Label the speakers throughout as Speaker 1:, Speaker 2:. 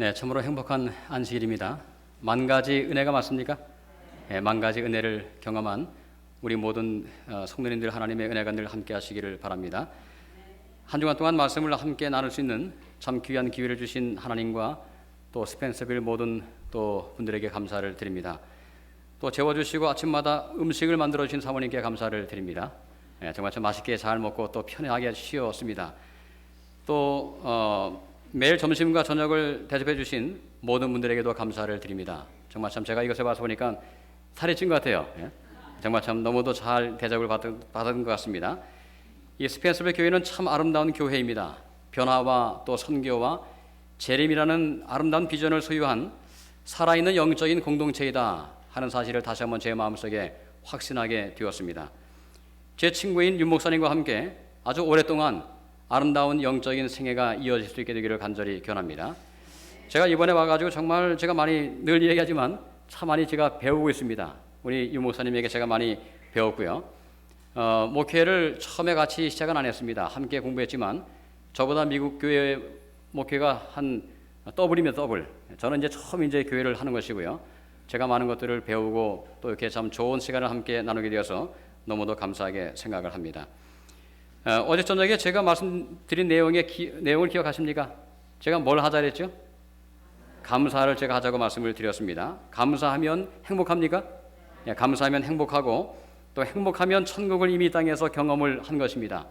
Speaker 1: 네, 참으로 행복한 안식일입니다. 만 가지 은혜가 맞습니까? 네, 만 가지 은혜를 경험한 우리 모든 어, 성도님들 하나님의 은혜가 늘 함께 하시기를 바랍니다. 한 주간 동안 말씀을 함께 나눌 수 있는 참 귀한 기회를 주신 하나님과 또 스펜서빌 모든 또 분들에게 감사를 드립니다. 또 재워주시고 아침마다 음식을 만들어 주신 사모님께 감사를 드립니다. 예, 정말 참 맛있게 잘 먹고 또 편하게 쉬었습니다. 또 어, 매일 점심과 저녁을 대접해 주신 모든 분들에게도 감사를 드립니다. 정말 참 제가 이것을 봐서 보니까 살이 찐 것 같아요. 예? 정말 참 너무도 잘 대접을 받은, 받은 것 같습니다. 이 스펜서빌 교회는 참 아름다운 교회입니다. 변화와 또 선교와 재림이라는 아름다운 비전을 소유한 살아있는 영적인 공동체이다 하는 사실을 다시 한번 제 마음속에 확신하게 되었습니다. 제 친구인 윤 목사님과 함께 아주 오랫동안 아름다운 영적인 생애가 이어질 수 있게 되기를 간절히 기원합니다. 제가 이번에 와가지고 정말 제가 많이 늘 얘기하지만 참 많이 제가 배우고 있습니다. 우리 윤 목사님에게 제가 많이 배웠고요. 어, 목회를 처음에 같이 시작은 안 했습니다. 함께 공부했지만 저보다 미국 교회 목회가 한 더블이면 더블. 저는 이제 처음 이제 교회를 하는 것이고요. 제가 많은 것들을 배우고 또 이렇게 참 좋은 시간을 함께 나누게 되어서 너무도 감사하게 생각을 합니다. 어, 제 저녁에 제가 말씀드린 내용의 기, 내용을 기억하십니까? 제가 뭘 하자 그랬죠? 감사를 제가 하자고 말씀을 드렸습니다. 감사하면 행복합니까? 예, 감사하면 행복하고 또 행복하면 천국을 이미 이 땅에서 경험을 한 것입니다.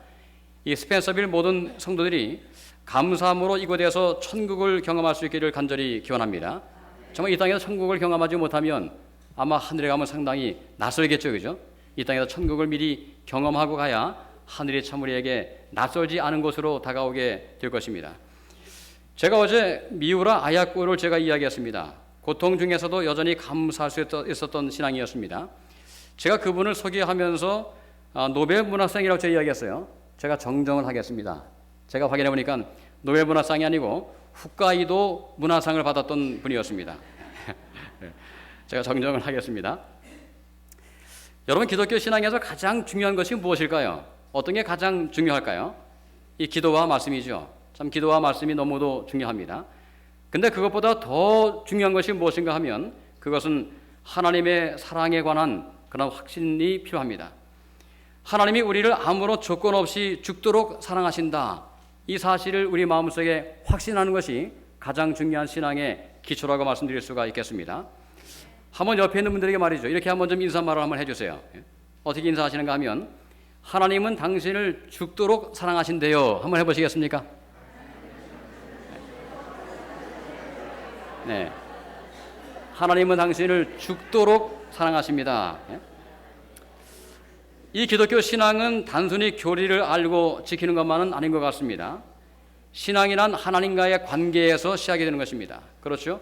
Speaker 1: 이 스펜서빌 모든 성도들이 감사함으로 이곳에서 천국을 경험할 수 있기를 간절히 기원합니다. 정말 이 땅에서 천국을 경험하지 못하면 아마 하늘에 가면 상당히 낯설겠죠, 그죠? 이 땅에서 천국을 미리 경험하고 가야 하늘이 참 우리에게 낯설지 않은 곳으로 다가오게 될 것입니다. 제가 어제 미우라 아야꾸를 제가 이야기했습니다. 고통 중에서도 여전히 감사할 수 있었던 신앙이었습니다. 제가 그분을 소개하면서 아, 노벨 문학상이라고 제가 이야기했어요. 제가 정정을 하겠습니다. 제가 확인해 보니까 노벨 문학상이 아니고 홋카이도 문화상을 받았던 분이었습니다. 제가 정정을 하겠습니다. 여러분 기독교 신앙에서 가장 중요한 것이 무엇일까요? 어떤 게 가장 중요할까요? 이 기도와 말씀이죠. 참 기도와 말씀이 너무도 중요합니다. 근데 그것보다 더 중요한 것이 무엇인가 하면 그것은 하나님의 사랑에 관한 그런 확신이 필요합니다. 하나님이 우리를 아무런 조건 없이 죽도록 사랑하신다. 이 사실을 우리 마음속에 확신하는 것이 가장 중요한 신앙의 기초라고 말씀드릴 수가 있겠습니다. 한번 옆에 있는 분들에게 말이죠. 이렇게 한번 좀 인사말을 한번 해주세요. 어떻게 인사하시는가 하면 하나님은 당신을 죽도록 사랑하신대요. 한번 해보시겠습니까? 네. 하나님은 당신을 죽도록 사랑하십니다. 이 기독교 신앙은 단순히 교리를 알고 지키는 것만은 아닌 것 같습니다. 신앙이란 하나님과의 관계에서 시작이 되는 것입니다. 그렇죠?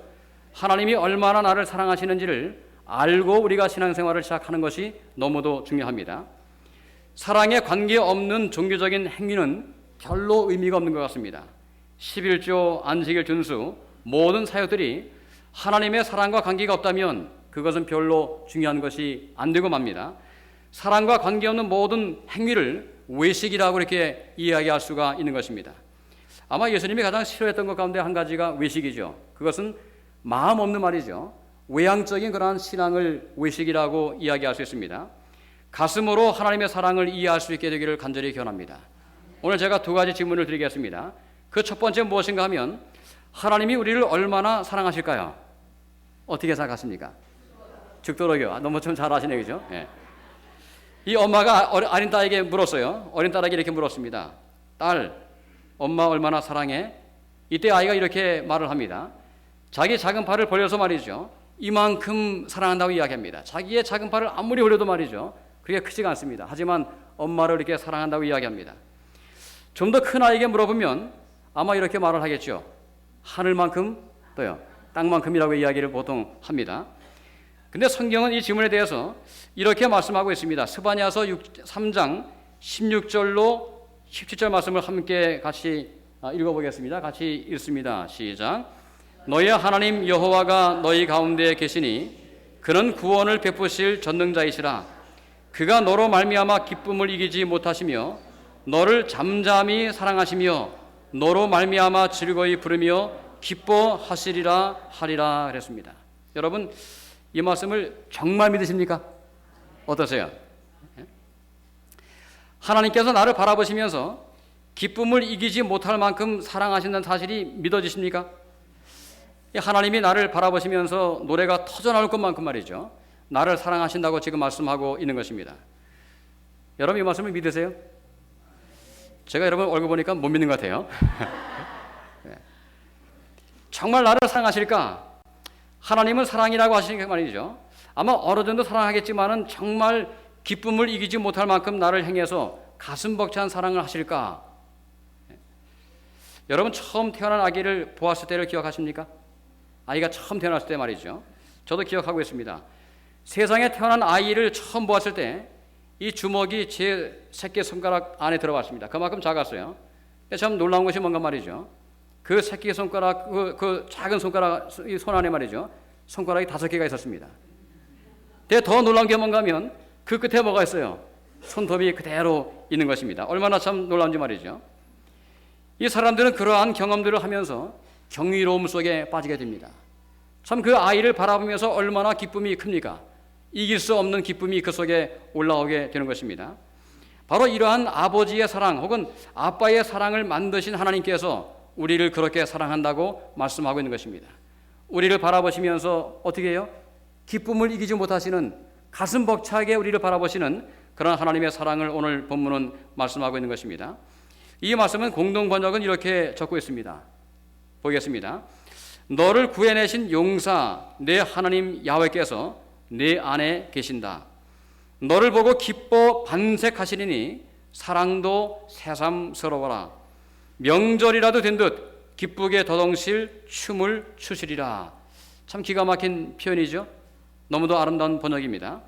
Speaker 1: 하나님이 얼마나 나를 사랑하시는지를 알고 우리가 신앙생활을 시작하는 것이 너무도 중요합니다. 사랑에 관계없는 종교적인 행위는 별로 의미가 없는 것 같습니다. 11조 안식일 준수 모든 사역들이 하나님의 사랑과 관계가 없다면 그것은 별로 중요한 것이 안 되고 맙니다. 사랑과 관계없는 모든 행위를 외식이라고 이렇게 이야기할 수가 있는 것입니다. 아마 예수님이 가장 싫어했던 것 가운데 한 가지가 외식이죠. 그것은 마음 없는 말이죠. 외향적인 그러한 신앙을 외식이라고 이야기할 수 있습니다. 가슴으로 하나님의 사랑을 이해할 수 있게 되기를 간절히 기원합니다. 오늘 제가 두 가지 질문을 드리겠습니다. 그 첫 번째 무엇인가 하면 하나님이 우리를 얼마나 사랑하실까요? 어떻게 생각하십니까? 죽도록요. 아, 너무 좀 잘하시네, 그죠? 예. 이 엄마가 어린 딸에게 물었어요. 어린 딸에게 이렇게 물었습니다. 딸, 엄마 얼마나 사랑해? 이때 아이가 이렇게 말을 합니다. 자기 작은 팔을 벌려서 말이죠. 이만큼 사랑한다고 이야기합니다. 자기의 작은 팔을 아무리 벌려도 말이죠. 그게 크지가 않습니다. 하지만 엄마를 이렇게 사랑한다고 이야기합니다. 좀 더 큰 아이에게 물어보면 아마 이렇게 말을 하겠죠. 하늘만큼 또요. 땅만큼이라고 이야기를 보통 합니다. 근데 성경은 이 질문에 대해서 이렇게 말씀하고 있습니다. 스바냐서 3장 16절로 17절 말씀을 함께 같이 아, 읽어보겠습니다. 같이 읽습니다. 시작. 너희 하나님 여호와가 너희 가운데 계시니 그는 구원을 베푸실 전능자이시라. 그가 너로 말미암아 기쁨을 이기지 못하시며 너를 잠잠히 사랑하시며 너로 말미암아 즐거이 부르며 기뻐하시리라 하리라 그랬습니다. 여러분 이 말씀을 정말 믿으십니까? 어떠세요? 예? 하나님께서 나를 바라보시면서 기쁨을 이기지 못할 만큼 사랑하신다는 사실이 믿어지십니까? 하나님이 나를 바라보시면서 노래가 터져 나올 것만큼 말이죠. 나를 사랑하신다고 지금 말씀하고 있는 것입니다. 여러분 이 말씀을 믿으세요? 제가 여러분 얼굴 보니까 못 믿는 것 같아요. 네. 정말 나를 사랑하실까? 하나님은 사랑이라고 하시니까 말이죠. 아마 어느 정도 사랑하겠지만은 정말 기쁨을 이기지 못할 만큼 나를 향해서 가슴 벅찬 사랑을 하실까? 네. 여러분 처음 태어난 아기를 보았을 때를 기억하십니까? 아이가 처음 태어났을 때 말이죠. 저도 기억하고 있습니다. 세상에 태어난 아이를 처음 보았을 때 이 주먹이 제 새끼 손가락 안에 들어갔습니다. 그만큼 작았어요. 참 놀라운 것이 뭔가 말이죠. 그 새끼 손가락, 그, 그 작은 손가락, 이 손 안에 말이죠. 손가락이 다섯 개가 있었습니다. 근데 더 놀라운 게 뭔가 하면 그 끝에 뭐가 있어요? 손톱이 그대로 있는 것입니다. 얼마나 참 놀라운지 말이죠. 이 사람들은 그러한 경험들을 하면서 경이로움 속에 빠지게 됩니다. 참 그 아이를 바라보면서 얼마나 기쁨이 큽니까? 이길 수 없는 기쁨이 그 속에 올라오게 되는 것입니다. 바로 이러한 아버지의 사랑 혹은 아빠의 사랑을 만드신 하나님께서 우리를 그렇게 사랑한다고 말씀하고 있는 것입니다. 우리를 바라보시면서 어떻게 해요? 기쁨을 이기지 못하시는 가슴 벅차게 우리를 바라보시는 그런 하나님의 사랑을 오늘 본문은 말씀하고 있는 것입니다. 이 말씀은 공동 번역은 이렇게 적고 있습니다. 보겠습니다. 너를 구해내신 용사 내 하나님 야훼께서 내 안에 계신다. 너를 보고 기뻐 반색하시리니 사랑도 새삼스러워라. 명절이라도 된 듯 기쁘게 더덩실 춤을 추시리라. 참 기가 막힌 표현이죠. 너무도 아름다운 번역입니다.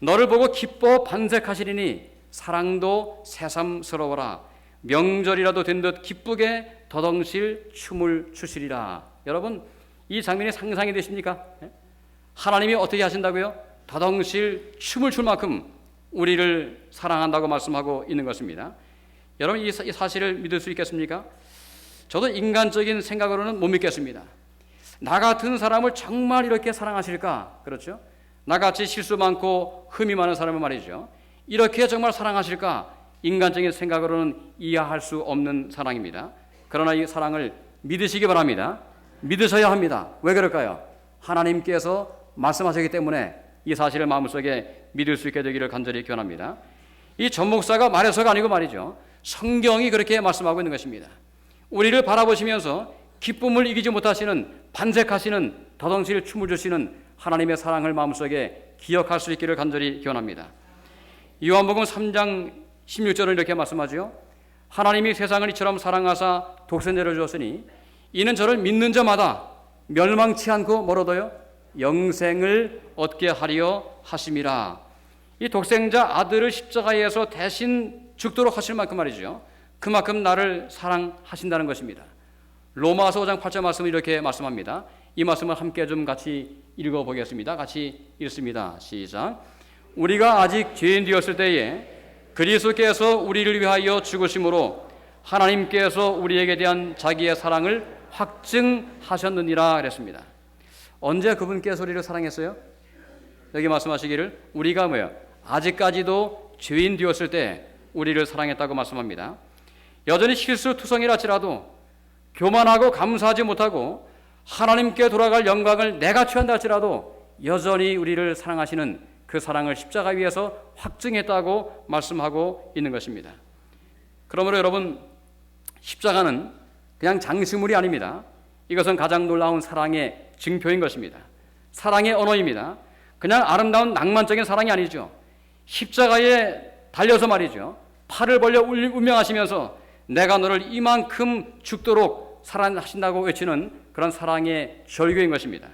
Speaker 1: 너를 보고 기뻐 반색하시리니 사랑도 새삼스러워라. 명절이라도 된 듯 기쁘게 더덩실 춤을 추시리라. 여러분 이 장면이 상상이 되십니까? 예? 하나님이 어떻게 하신다고요? 더덩실 춤을 출 만큼 우리를 사랑한다고 말씀하고 있는 것입니다. 여러분 이 사실을 믿을 수 있겠습니까? 저도 인간적인 생각으로는 못 믿겠습니다. 나 같은 사람을 정말 이렇게 사랑하실까? 그렇죠? 나같이 실수 많고 흠이 많은 사람을 말이죠. 이렇게 정말 사랑하실까? 인간적인 생각으로는 이해할 수 없는 사랑입니다. 그러나 이 사랑을 믿으시기 바랍니다. 믿으셔야 합니다. 왜 그럴까요? 하나님께서 말씀하셨기 때문에 이 사실을 마음속에 믿을 수 있게 되기를 간절히 기원합니다. 이 전목사가 말해서가 아니고 말이죠. 성경이 그렇게 말씀하고 있는 것입니다. 우리를 바라보시면서 기쁨을 이기지 못하시는 반색하시는 더덩실 춤을 주시는 하나님의 사랑을 마음속에 기억할 수 있기를 간절히 기원합니다. 요한복음 3장 16절은 이렇게 말씀하죠. 하나님이 세상을 이처럼 사랑하사 독생자를 주었으니 이는 저를 믿는 자마다 멸망치 않고 멀어도요 영생을 얻게 하려 하심이라. 이 독생자 아들을 십자가에서 대신 죽도록 하실 만큼 말이죠. 그만큼 나를 사랑하신다는 것입니다. 로마서 5장 8절 말씀을 이렇게 말씀합니다. 이 말씀을 함께 좀 같이 읽어 보겠습니다. 같이 읽습니다. 시작. 우리가 아직 죄인 되었을 때에 그리스도께서 우리를 위하여 죽으심으로 하나님께서 우리에게 대한 자기의 사랑을 확증하셨느니라 그랬습니다. 언제 그분께서 우리를 사랑했어요? 여기 말씀하시기를 우리가 뭐요? 아직까지도 죄인 되었을 때 우리를 사랑했다고 말씀합니다. 여전히 실수투성이라 할지라도 교만하고 감사하지 못하고 하나님께 돌아갈 영광을 내가 취한다 할지라도 여전히 우리를 사랑하시는 그 사랑을 십자가 위에서 확증했다고 말씀하고 있는 것입니다. 그러므로 여러분 십자가는 그냥 장식물이 아닙니다. 이것은 가장 놀라운 사랑의 증표인 것입니다. 사랑의 언어입니다. 그냥 아름다운 낭만적인 사랑이 아니죠. 십자가에 달려서 말이죠. 팔을 벌려 운명하시면서 내가 너를 이만큼 죽도록 사랑하신다고 외치는 그런 사랑의 절교인 것입니다.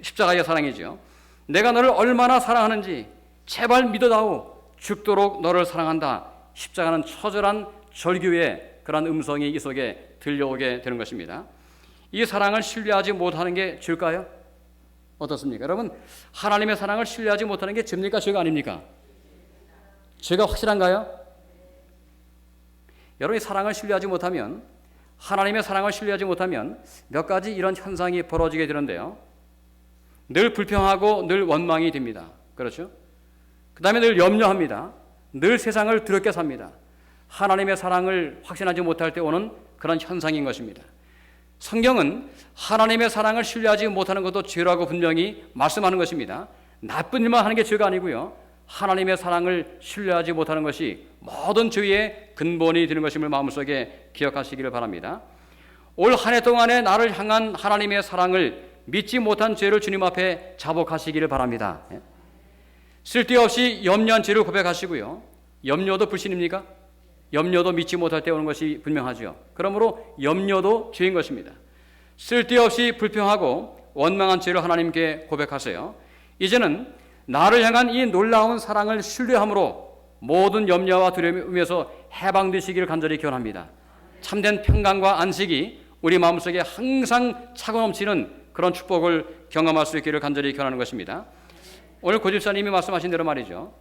Speaker 1: 십자가의 사랑이죠. 내가 너를 얼마나 사랑하는지 제발 믿어다오. 죽도록 너를 사랑한다. 십자가는 처절한 절규의 그런 음성이 이 속에 들려오게 되는 것입니다. 이 사랑을 신뢰하지 못하는 게 죄일까요? 어떻습니까? 여러분, 하나님의 사랑을 신뢰하지 못하는 게 죄입니까? 죄가 아닙니까? 죄가 확실한가요? 여러분이 사랑을 신뢰하지 못하면 하나님의 사랑을 신뢰하지 못하면 몇 가지 이런 현상이 벌어지게 되는데요. 늘 불평하고 늘 원망이 됩니다. 그렇죠? 그 다음에 늘 염려합니다. 늘 세상을 두렵게 삽니다. 하나님의 사랑을 확신하지 못할 때 오는 그런 현상인 것입니다. 성경은 하나님의 사랑을 신뢰하지 못하는 것도 죄라고 분명히 말씀하는 것입니다. 나쁜 일만 하는 게 죄가 아니고요. 하나님의 사랑을 신뢰하지 못하는 것이 모든 죄의 근본이 되는 것임을 마음속에 기억하시기를 바랍니다. 올 한 해 동안에 나를 향한 하나님의 사랑을 믿지 못한 죄를 주님 앞에 자복하시기를 바랍니다. 예? 쓸데없이 염려한 죄를 고백하시고요. 염려도 불신입니까? 염려도 믿지 못할 때 오는 것이 분명하죠. 그러므로 염려도 죄인 것입니다. 쓸데없이 불평하고 원망한 죄를 하나님께 고백하세요. 이제는 나를 향한 이 놀라운 사랑을 신뢰함으로 모든 염려와 두려움에서 해방되시기를 간절히 기원합니다. 참된 평강과 안식이 우리 마음속에 항상 차고 넘치는 그런 축복을 경험할 수 있기를 간절히 기원하는 것입니다. 오늘 고집사님이 말씀하신 대로 말이죠.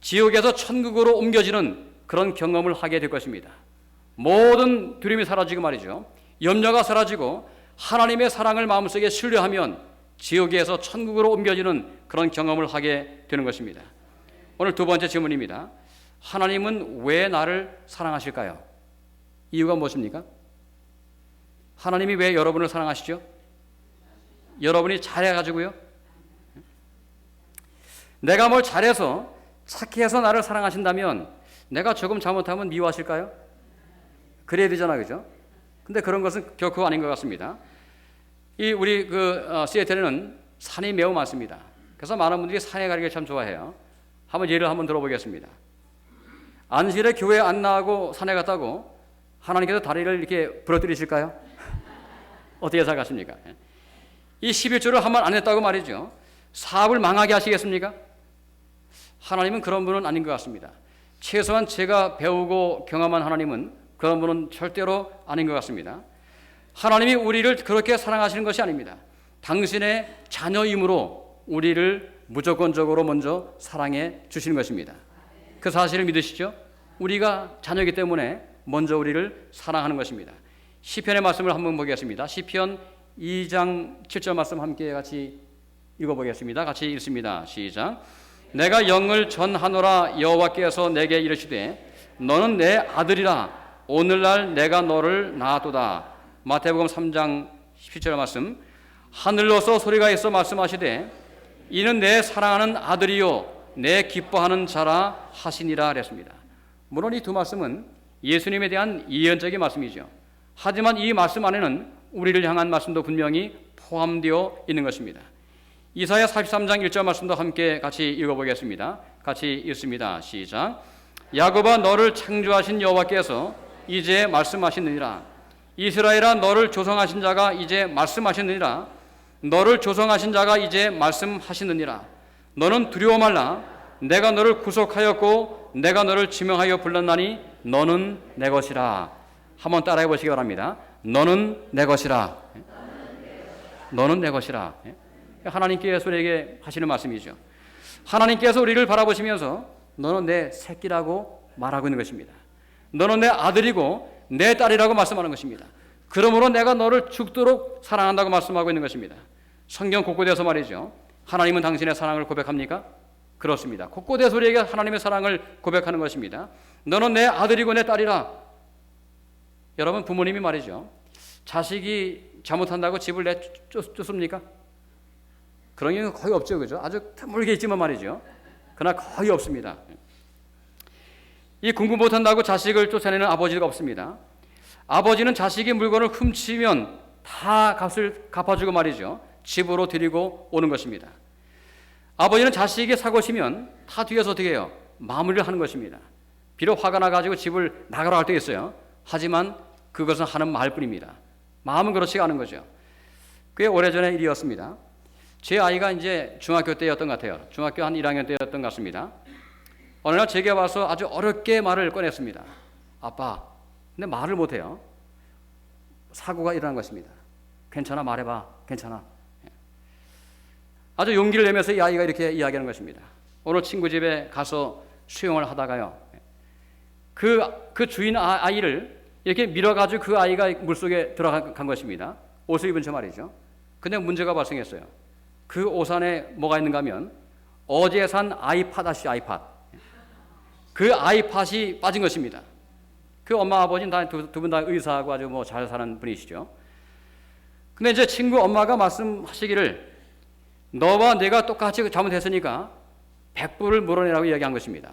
Speaker 1: 지옥에서 천국으로 옮겨지는 그런 경험을 하게 될 것입니다. 모든 두려움이 사라지고 말이죠. 염려가 사라지고 하나님의 사랑을 마음속에 신뢰하면 지옥에서 천국으로 옮겨지는 그런 경험을 하게 되는 것입니다. 오늘 두 번째 질문입니다. 하나님은 왜 나를 사랑하실까요? 이유가 무엇입니까? 하나님이 왜 여러분을 사랑하시죠? 여러분이 잘해가지고요. 내가 뭘 잘해서 착해서 나를 사랑하신다면 내가 조금 잘못하면 미워하실까요? 그래야 되잖아, 그죠? 근데 그런 것은 결코 아닌 것 같습니다. 이 우리 그 어, 시애틀에는 산이 매우 많습니다. 그래서 많은 분들이 산에 가기를 참 좋아해요. 한번 예를 한번 들어보겠습니다. 안실에 교회 안 나가고 산에 갔다고 하나님께서 다리를 이렇게 부러뜨리실까요? 어떻게 생각하십니까? 이 11조를 한 번 안 했다고 말이죠. 사업을 망하게 하시겠습니까? 하나님은 그런 분은 아닌 것 같습니다. 최소한 제가 배우고 경험한 하나님은 그런 분은 절대로 아닌 것 같습니다. 하나님이 우리를 그렇게 사랑하시는 것이 아닙니다. 당신의 자녀임으로 우리를 무조건적으로 먼저 사랑해 주시는 것입니다. 그 사실을 믿으시죠? 우리가 자녀이기 때문에 먼저 우리를 사랑하는 것입니다. 시편의 말씀을 한번 보겠습니다. 시편 2장 7절 말씀 함께 같이 읽어보겠습니다. 같이 읽습니다. 시작. 내가 영을 전하노라 여호와께서 내게 이르시되 너는 내 아들이라 오늘날 내가 너를 낳았도다. 마태복음 3장 17절 말씀 하늘로서 소리가 있어 말씀하시되 이는 내 사랑하는 아들이요 내 기뻐하는 자라 하시니라 그랬습니다. 물론 이 두 말씀은 예수님에 대한 예언적인 말씀이죠. 하지만 이 말씀 안에는 우리를 향한 말씀도 분명히 포함되어 있는 것입니다. 이사야 43장 1절 말씀도 함께 같이 읽어보겠습니다. 같이 읽습니다. 시작. 야곱아 너를 창조하신 여호와께서 이제 말씀하시느니라. 이스라엘아 너를 조성하신 자가 이제 말씀하시느니라. 너를 조성하신 자가 이제 말씀하시느니라. 너는 두려워 말라. 내가 너를 구속하였고 내가 너를 지명하여 불렀나니 너는 내 것이라. 한번 따라해 보시기 바랍니다. 너는 내 것이라. 너는 내 것이라. 하나님께서 우리에게 하시는 말씀이죠. 하나님께서 우리를 바라보시면서 너는 내 새끼라고 말하고 있는 것입니다. 너는 내 아들이고 내 딸이라고 말씀하는 것입니다. 그러므로 내가 너를 죽도록 사랑한다고 말씀하고 있는 것입니다. 성경 곳곳에서 말이죠. 하나님은 당신의 사랑을 고백합니까? 그렇습니다. 곳곳에서 우리에게 하나님의 사랑을 고백하는 것입니다. 너는 내 아들이고 내 딸이라. 여러분 부모님이 말이죠. 자식이 잘못한다고 집을 내쫓습니까? 그런 경우 거의 없죠. 그죠? 아주 드물게 있지만 말이죠. 그러나 거의 없습니다. 이 공부 못한다고 자식을 쫓아내는 아버지가 없습니다. 아버지는 자식이 물건을 훔치면 다 값을 갚아주고 말이죠. 집으로 데리고 오는 것입니다. 아버지는 자식이 사고 치면 다 뒤에서 어떻게 해요? 마무리를 하는 것입니다. 비록 화가 나가지고 집을 나가라 할 때 있어요. 하지만 그것은 하는 말뿐입니다. 마음은 그렇지 않은 거죠. 꽤 오래전의 일이었습니다. 제 아이가 이제 중학교 때였던 것 같아요. 중학교 한 1학년 때였던 것 같습니다. 어느 날 제게 와서 아주 어렵게 말을 꺼냈습니다. 아빠, 근데 말을 못해요. 사고가 일어난 것입니다. 괜찮아, 말해봐. 괜찮아. 예. 아주 용기를 내면서 이 아이가 이렇게 이야기하는 것입니다. 오늘 친구 집에 가서 수영을 하다가요. 그, 그 주인 아, 아이를 이렇게 밀어가지고 그 아이가 물속에 들어간 것입니다. 옷을 입은 채 말이죠. 근데 문제가 발생했어요. 그옷 안에 뭐가 있는가 하면 어제 산 아이팟 아시 아이팟. 그 아이팟이 빠진 것입니다. 그 엄마 아버지는 다두 분다 의사하고 아주 뭐 잘 사는 분이시죠. 근데 이제 친구 엄마가 말씀하시기를 너와 내가 똑같이 잘못했으니까 100불을 물어내라고 이야기한 것입니다.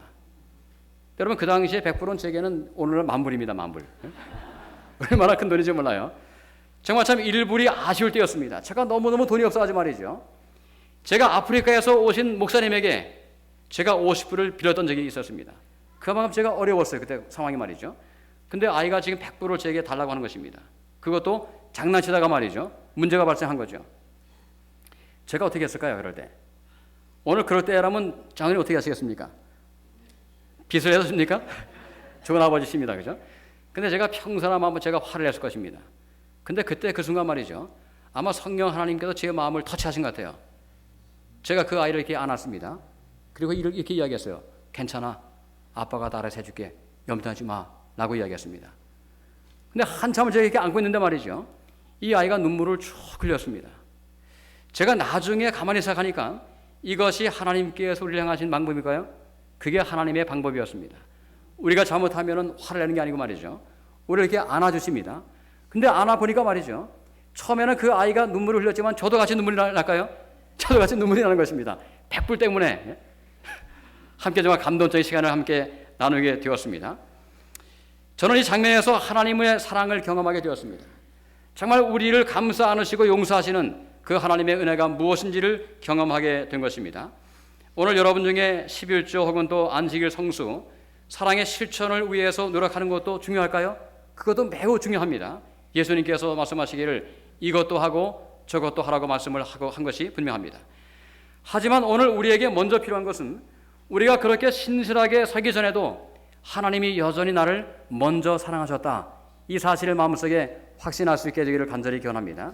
Speaker 1: 여러분 그 당시에 100불은 제게는 오늘날 만불입니다. 만불. 얼마나 큰 돈인지 몰라요. 정말 참 일불이 아쉬울 때였습니다. 제가 너무너무 돈이 없어 가지고 말이죠. 제가 아프리카에서 오신 목사님에게 제가 50불을 빌었던 적이 있었습니다. 그만큼 제가 어려웠어요. 그때 상황이 말이죠. 근데 아이가 지금 100불을 제게 달라고 하는 것입니다. 그것도 장난치다가 말이죠. 문제가 발생한 거죠. 제가 어떻게 했을까요? 그럴 때. 오늘 그럴 때라면 장인이 어떻게 하시겠습니까? 빚을 해줬습니까? 좋은 아버지십니다. 그죠? 근데 제가 평소나 마음은 제가 화를 냈을 것입니다. 근데 그때 그 순간 말이죠. 아마 성령 하나님께서 제 마음을 터치하신 것 같아요. 제가 그 아이를 이렇게 안았습니다. 그리고 이렇게 이야기했어요. 괜찮아. 아빠가 다 알아서 해줄게. 염려하지 마. 라고 이야기했습니다. 근데 한참을 제가 이렇게 안고 있는데 말이죠. 이 아이가 눈물을 쭉 흘렸습니다. 제가 나중에 가만히 생각하니까 이것이 하나님께서 우리를 향하신 방법일까요? 그게 하나님의 방법이었습니다. 우리가 잘못하면 화를 내는 게 아니고 말이죠. 우리를 이렇게 안아주십니다. 근데 안아보니까 말이죠. 처음에는 그 아이가 눈물을 흘렸지만 저도 같이 눈물이 날까요? 저도 같이 눈물이 나는 것입니다. 백불 때문에 함께 정말 감동적인 시간을 함께 나누게 되었습니다. 저는 이 장면에서 하나님의 사랑을 경험하게 되었습니다. 정말 우리를 감싸 안으시고 용서하시는 그 하나님의 은혜가 무엇인지를 경험하게 된 것입니다. 오늘 여러분 중에 11조 혹은 또 안식일 성수, 사랑의 실천을 위해서 노력하는 것도 중요할까요? 그것도 매우 중요합니다. 예수님께서 말씀하시기를 이것도 하고 저것도 하라고 말씀을 하고 한 것이 분명합니다. 하지만 오늘 우리에게 먼저 필요한 것은 우리가 그렇게 신실하게 서기 전에도 하나님이 여전히 나를 먼저 사랑하셨다. 이 사실을 마음속에 확신할 수 있게 되기를 간절히 기원합니다.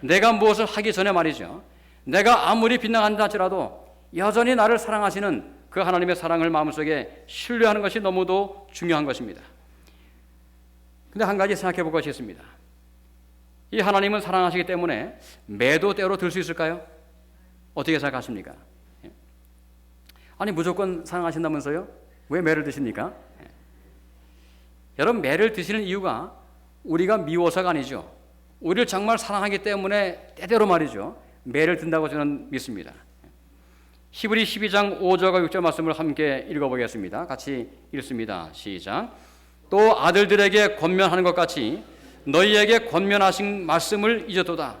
Speaker 1: 내가 무엇을 하기 전에 말이죠. 내가 아무리 빗나간다 할지라도 여전히 나를 사랑하시는 그 하나님의 사랑을 마음속에 신뢰하는 것이 너무도 중요한 것입니다. 근데 한 가지 생각해 볼 것이 있습니다. 이 하나님은 사랑하시기 때문에 매도 때로 들 수 있을까요? 어떻게 생각하십니까? 예. 아니 무조건 사랑하신다면서요? 왜 매를 드십니까? 예. 여러분 매를 드시는 이유가 우리가 미워서가 아니죠. 우리를 정말 사랑하기 때문에 때대로 말이죠. 매를 든다고 저는 믿습니다. 히브리 12장 5절과 6절 말씀을 함께 읽어보겠습니다. 같이 읽습니다. 시작. 또 아들들에게 권면하는 것 같이 너희에게 권면하신 말씀을 잊었도다.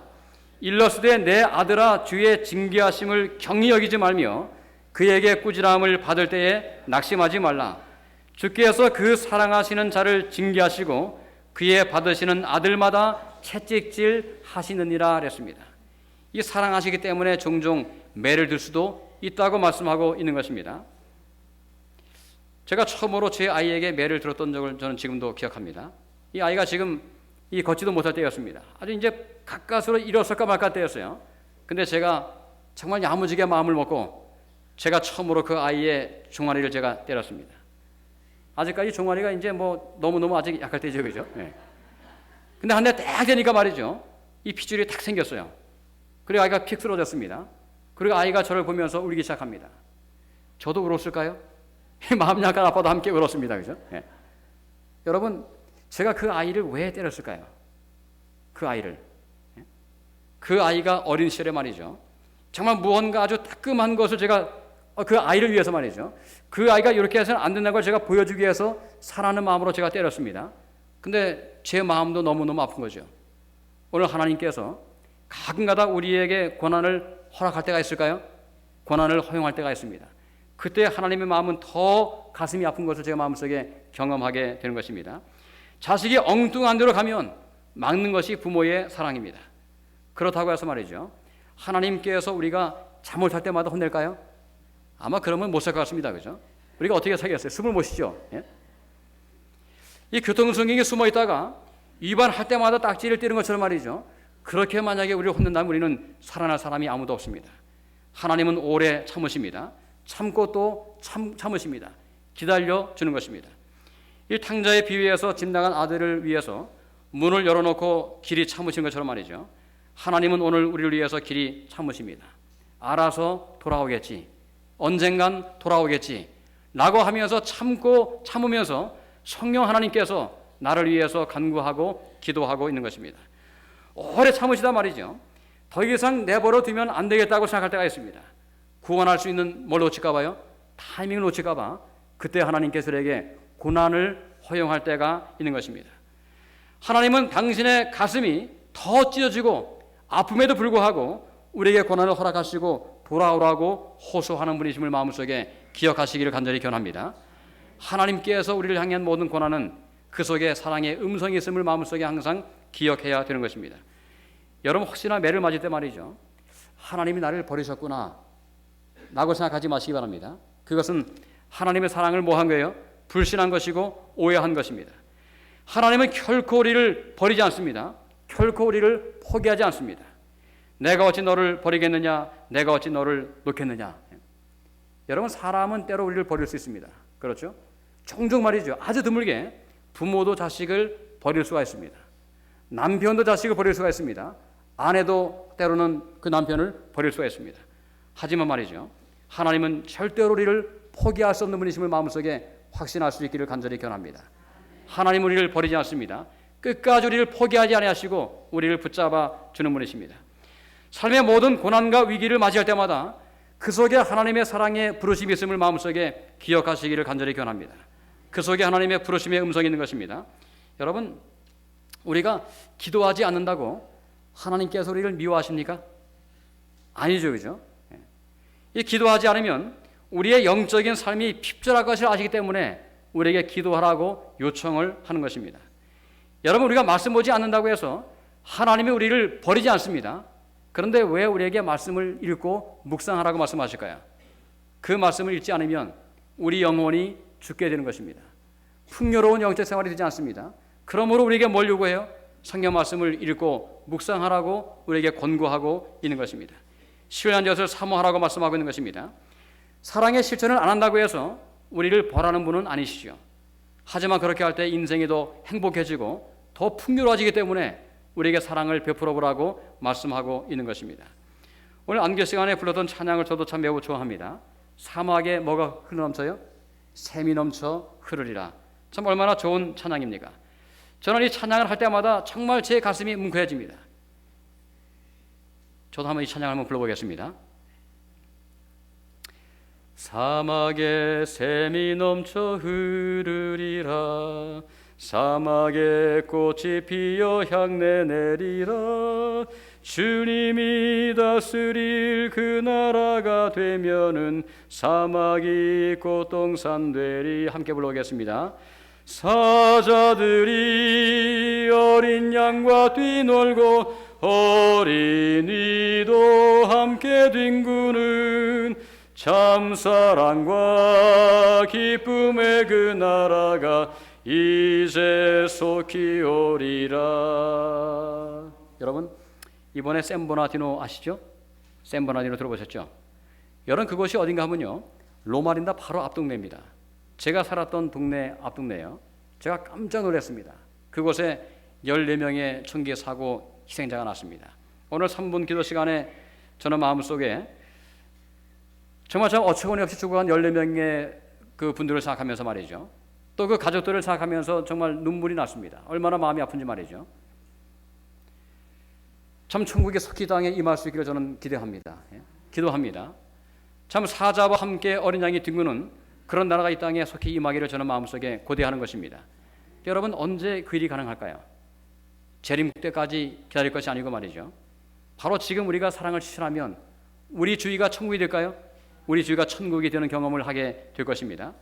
Speaker 1: 일러스되 내 아들아 주의 징계하심을 경히 여기지 말며 그에게 꾸지람을 받을 때에 낙심하지 말라. 주께서 그 사랑하시는 자를 징계하시고 그의 받으시는 아들마다 채찍질 하시느니라 그랬습니다. 이 사랑하시기 때문에 종종 매를 들 수도 있다고 말씀하고 있는 것입니다. 제가 처음으로 제 아이에게 매를 들었던 적을 저는 지금도 기억합니다. 이 아이가 지금 이 걷지도 못할 때였습니다. 아주 이제 가까스로 일어설까 말까 때였어요. 근데 제가 정말 야무지게 마음을 먹고 제가 처음으로 그 아이의 종아리를 제가 때렸습니다. 아직까지 종아리가 이제 뭐 너무너무 아직 약할 때죠, 그죠? 네. 근데 한 대 딱 되니까 말이죠. 이 핏줄이 탁 생겼어요. 그리고 아이가 픽 쓰러졌습니다. 그리고 아이가 저를 보면서 울기 시작합니다. 저도 울었을까요? 마음 약간 아파도 함께 울었습니다. 그죠? 예. 여러분, 제가 그 아이를 왜 때렸을까요? 그 아이를. 예? 그 아이가 어린 시절에 말이죠. 정말 무언가 아주 따끔한 것을 제가 어, 그 아이를 위해서 말이죠. 그 아이가 이렇게 해서는 안 된다는 걸 제가 보여주기 위해서 사랑하는 마음으로 제가 때렸습니다. 근데 제 마음도 너무너무 아픈 거죠. 오늘 하나님께서 가끔가다 우리에게 고난을 허락할 때가 있을까요? 고난을 허용할 때가 있습니다. 그때 하나님의 마음은 더 가슴이 아픈 것을 제가 마음속에 경험하게 되는 것입니다. 자식이 엉뚱한 데로 가면 막는 것이 부모의 사랑입니다. 그렇다고 해서 말이죠. 하나님께서 우리가 잘못할 때마다 혼낼까요? 아마 그러면 못 살 것 같습니다. 그죠? 우리가 어떻게 살겠어요? 숨을 못 쉬죠? 예? 이 교통성경에 숨어 있다가 위반할 때마다 딱지를 띄는 것처럼 말이죠. 그렇게 만약에 우리를 혼낸다면 우리는 살아날 사람이 아무도 없습니다. 하나님은 오래 참으십니다. 참고 또 참, 참으십니다. 기다려 주는 것입니다. 이 탕자의 비유에서 집 나간 아들을 위해서 문을 열어놓고 길이 참으신 것처럼 말이죠. 하나님은 오늘 우리를 위해서 길이 참으십니다. 알아서 돌아오겠지. 언젠간 돌아오겠지. 라고 하면서 참고 참으면서 성령 하나님께서 나를 위해서 간구하고 기도하고 있는 것입니다. 오래 참으시다 말이죠. 더 이상 내버려 두면 안 되겠다고 생각할 때가 있습니다. 구원할 수 있는 뭘 놓칠까 봐요? 타이밍을 놓칠까 봐. 그때 하나님께서 우리에게 고난을 허용할 때가 있는 것입니다. 하나님은 당신의 가슴이 더 찢어지고 아픔에도 불구하고 우리에게 고난을 허락하시고 돌아오라고 호소하는 분이심을 마음속에 기억하시기를 간절히 견합니다. 하나님께서 우리를 향한 모든 고난은 그 속에 사랑의 음성이 있음을 마음속에 항상 기억해야 되는 것입니다. 여러분 혹시나 매를 맞을 때 말이죠. 하나님이 나를 버리셨구나. 라고 생각하지 마시기 바랍니다. 그것은 하나님의 사랑을 뭐 한 거예요? 불신한 것이고 오해한 것입니다. 하나님은 결코 우리를 버리지 않습니다. 결코 우리를 포기하지 않습니다. 내가 어찌 너를 버리겠느냐? 내가 어찌 너를 놓겠느냐? 여러분 사람은 때로 우리를 버릴 수 있습니다. 그렇죠? 종종 말이죠. 아주 드물게 부모도 자식을 버릴 수가 있습니다. 남편도 자식을 버릴 수가 있습니다. 아내도 때로는 그 남편을 버릴 수가 있습니다. 하지만 말이죠. 하나님은 절대로 우리를 포기할 수 없는 분이심을 마음속에 확신할 수 있기를 간절히 견합니다. 하나님 우리를 버리지 않습니다. 끝까지 우리를 포기하지 아니하시고 우리를 붙잡아 주는 분이십니다. 삶의 모든 고난과 위기를 맞이할 때마다 그 속에 하나님의 사랑의 부르심이 있음을 마음속에 기억하시기를 간절히 견합니다. 그 속에 하나님의 부르심의 음성이 있는 것입니다. 여러분, 우리가 기도하지 않는다고 하나님께서 우리를 미워하십니까? 아니죠, 그죠? 예. 이 기도하지 않으면 우리의 영적인 삶이 핍절할 것을 아시기 때문에 우리에게 기도하라고 요청을 하는 것입니다. 여러분, 우리가 말씀 보지 않는다고 해서 하나님이 우리를 버리지 않습니다. 그런데 왜 우리에게 말씀을 읽고 묵상하라고 말씀하실까요? 그 말씀을 읽지 않으면 우리 영혼이 죽게 되는 것입니다. 풍요로운 영적 생활이 되지 않습니다. 그러므로 우리에게 뭘 요구해요? 성경 말씀을 읽고 묵상하라고 우리에게 권고하고 있는 것입니다. 시원한 것을 사모하라고 말씀하고 있는 것입니다. 사랑의 실천을 안 한다고 해서 우리를 벌하는 분은 아니시죠. 하지만 그렇게 할 때 인생이 더 행복해지고 더 풍요로워지기 때문에 우리에게 사랑을 베풀어 보라고 말씀하고 있는 것입니다. 오늘 안개 시간에 불렀던 찬양을 저도 참 매우 좋아합니다. 사막에 뭐가 흘러넘쳐요? 샘이 넘쳐 흐르리라. 참 얼마나 좋은 찬양입니까? 저는 이 찬양을 할 때마다 정말 제 가슴이 뭉클해집니다. 저도 한번 이 찬양을 한번 불러보겠습니다. 사막에 샘이 넘쳐 흐르리라. 사막에 꽃이 피어 향내 내리라. 주님이 다스릴 그 나라가 되면은 사막이 꽃동산 되리. 함께 불러보겠습니다. 사자들이 어린 양과 뛰놀고 어린이도 함께 뒹구는 참 사랑과 기쁨의 그 나라가 이제 속히 오리라. 여러분 이번에 샌버나디노 아시죠? 샌버나디노 들어보셨죠? 여러분 그곳이 어딘가 하면요 로마린다 바로 앞 동네입니다. 제가 살았던 동네 앞 동네요. 제가 깜짝 놀랐습니다. 그곳에 14명의 총기 사고 희생자가 났습니다. 오늘 3분 기도 시간에 저는 마음속에 정말 저 어처구니 없이 죽어간 14명의 그 분들을 생각하면서 말이죠. 또 그 가족들을 생각하면서 정말 눈물이 났습니다. 얼마나 마음이 아픈지 말이죠. 참 천국의 석기 땅에 임할 수 있기를 저는 기대합니다. 예? 기도합니다. 참 사자와 함께 어린 양이 뒹구는 그런 나라가 이 땅에 속히 임하기를 저는 마음속에 고대하는 것입니다. 여러분 언제 그 일이 가능할까요? 재림 때까지 기다릴 것이 아니고 말이죠. 바로 지금 우리가 사랑을 실천하면 우리 주위가 천국이 될까요? 우리 주위가 천국이 되는 경험을 하게 될 것입니다.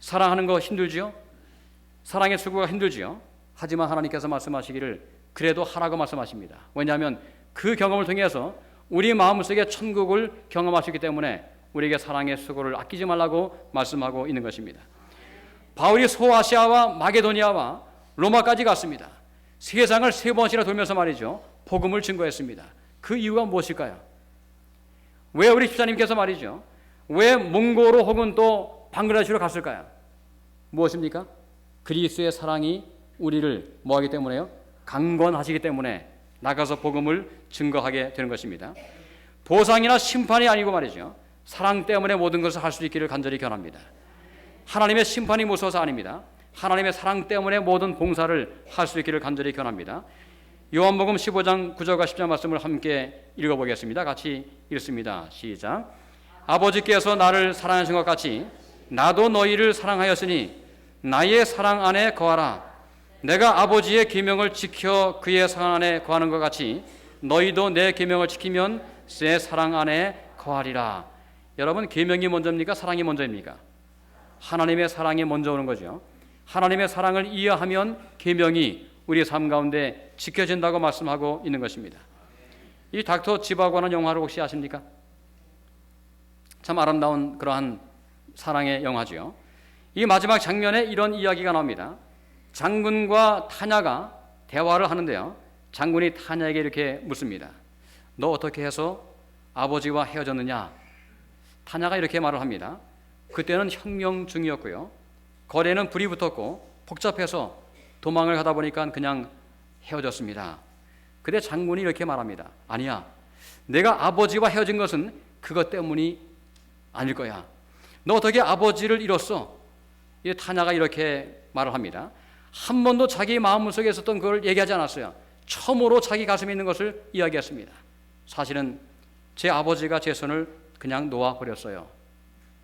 Speaker 1: 사랑하는 거 힘들지요? 사랑의 수고가 힘들지요? 하지만 하나님께서 말씀하시기를 그래도 하라고 말씀하십니다. 왜냐하면 그 경험을 통해서 우리 마음속에 천국을 경험하시기 때문에 우리에게 사랑의 수고를 아끼지 말라고 말씀하고 있는 것입니다. 바울이 소아시아와 마게도니아와 로마까지 갔습니다. 세상을 세 번씩이나 돌면서 말이죠. 복음을 증거했습니다. 그 이유가 무엇일까요? 왜 우리 집사님께서 말이죠. 왜 몽고로 혹은 또 방글라데시로 갔을까요? 무엇입니까? 그리스의 사랑이 우리를 뭐하기 때문에요? 강권하시기 때문에 나가서 복음을 증거하게 되는 것입니다. 보상이나 심판이 아니고 말이죠. 사랑 때문에 모든 것을 할 수 있기를 간절히 견합니다. 하나님의 심판이 무서워서 아닙니다. 하나님의 사랑 때문에 모든 봉사를 할 수 있기를 간절히 견합니다. 요한복음 15장 9절과 10절 말씀을 함께 읽어보겠습니다. 같이 읽습니다. 시작. 아버지께서 나를 사랑하신 것 같이 나도 너희를 사랑하였으니 나의 사랑 안에 거하라. 내가 아버지의 계명을 지켜 그의 사랑 안에 거하는 것 같이 너희도 내 계명을 지키면 내 사랑 안에 거하리라. 여러분 계명이 먼저입니까? 사랑이 먼저입니까? 하나님의 사랑이 먼저 오는 거죠. 하나님의 사랑을 이해하면 계명이 우리의 삶 가운데 지켜진다고 말씀하고 있는 것입니다. 이 닥터 지바고라는 영화를 혹시 아십니까? 참 아름다운 그러한 사랑의 영화지요. 이 마지막 장면에 이런 이야기가 나옵니다. 장군과 타냐가 대화를 하는데요. 장군이 타냐에게 이렇게 묻습니다. 너 어떻게 해서 아버지와 헤어졌느냐? 타냐가 이렇게 말을 합니다. 그때는 혁명 중이었고요. 거래는 불이 붙었고 복잡해서 도망을 가다 보니까 그냥 헤어졌습니다. 그때 장군이 이렇게 말합니다. 아니야. 내가 아버지와 헤어진 것은 그것 때문이 아닐 거야. 너 어떻게 아버지를 잃었어? 이 타냐가 이렇게 말을 합니다. 한 번도 자기 마음속에 있었던 그걸 얘기하지 않았어요. 처음으로 자기 가슴에 있는 것을 이야기했습니다. 사실은 제 아버지가 제 손을 그냥 놓아 버렸어요.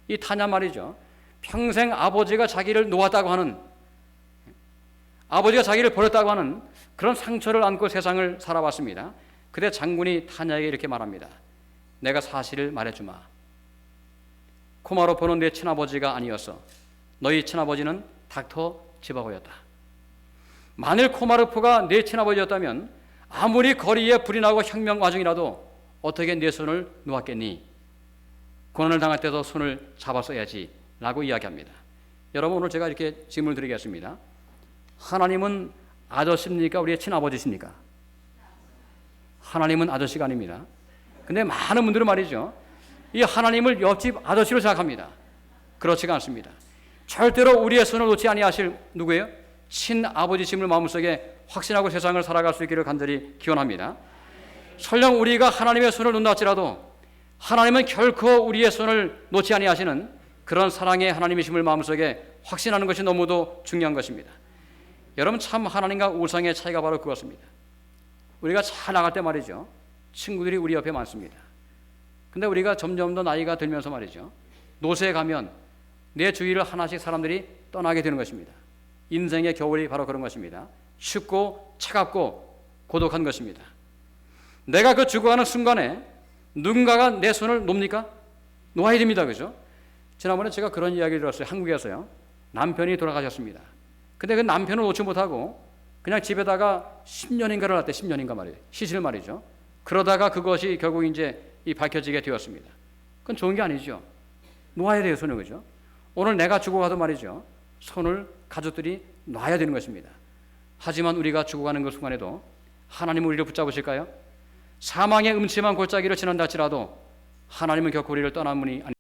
Speaker 1: 이 타냐 말이죠. 평생 아버지가 자기를 놓았다고 하는 아버지가 자기를 버렸다고 하는 그런 상처를 안고 세상을 살아왔습니다. 그때 장군이 타냐에게 이렇게 말합니다. 내가 사실을 말해주마. 코마로포는 내 친아버지가 아니었어. 너희 친아버지는 닥터 지바고였다. 만일 코마르포가 내 친아버지였다면 아무리 거리에 불이 나고 혁명 과정이라도 어떻게 내 손을 놓았겠니? 고난을 당할 때도 손을 잡았어야지 라고 이야기합니다. 여러분 오늘 제가 이렇게 질문을 드리겠습니다. 하나님은 아저씨입니까? 우리의 친아버지십니까? 하나님은 아저씨가 아닙니다. 근데 많은 분들은 말이죠. 이 하나님을 옆집 아저씨로 생각합니다. 그렇지가 않습니다. 절대로 우리의 손을 놓지 아니하실 누구예요? 친아버지심을 마음속에 확신하고 세상을 살아갈 수 있기를 간절히 기원합니다. 설령 우리가 하나님의 손을 놓는다 할지라도 하나님은 결코 우리의 손을 놓지 아니하시는 그런 사랑의 하나님이심을 마음속에 확신하는 것이 너무도 중요한 것입니다. 여러분 참 하나님과 우상의 차이가 바로 그것입니다. 우리가 잘 나갈 때 말이죠. 친구들이 우리 옆에 많습니다. 근데 우리가 점점 더 나이가 들면서 말이죠. 노세에 가면 내 주위를 하나씩 사람들이 떠나게 되는 것입니다. 인생의 겨울이 바로 그런 것입니다. 춥고 차갑고 고독한 것입니다. 내가 그 죽어가는 순간에 누군가가 내 손을 놓습니까? 놓아야 됩니다. 그죠? 지난번에 제가 그런 이야기를 들었어요. 한국에서요. 남편이 돌아가셨습니다. 근데 그 남편을 놓지 못하고 그냥 집에다가 10년인가를 놨대. 10년인가 말이에요. 시실 말이죠. 그러다가 그것이 결국 이제 이 밝혀지게 되었습니다. 그건 좋은 게 아니죠. 놓아야 돼요, 손을. 그죠? 오늘 내가 죽어가도 말이죠. 손을 가족들이 놔야 되는 것입니다. 하지만 우리가 죽어가는 그 순간에도 하나님은 우리를 붙잡으실까요? 사망의 음침한 골짜기를 지난다 할지라도 하나님은 결코 우리를 떠난 분이 아니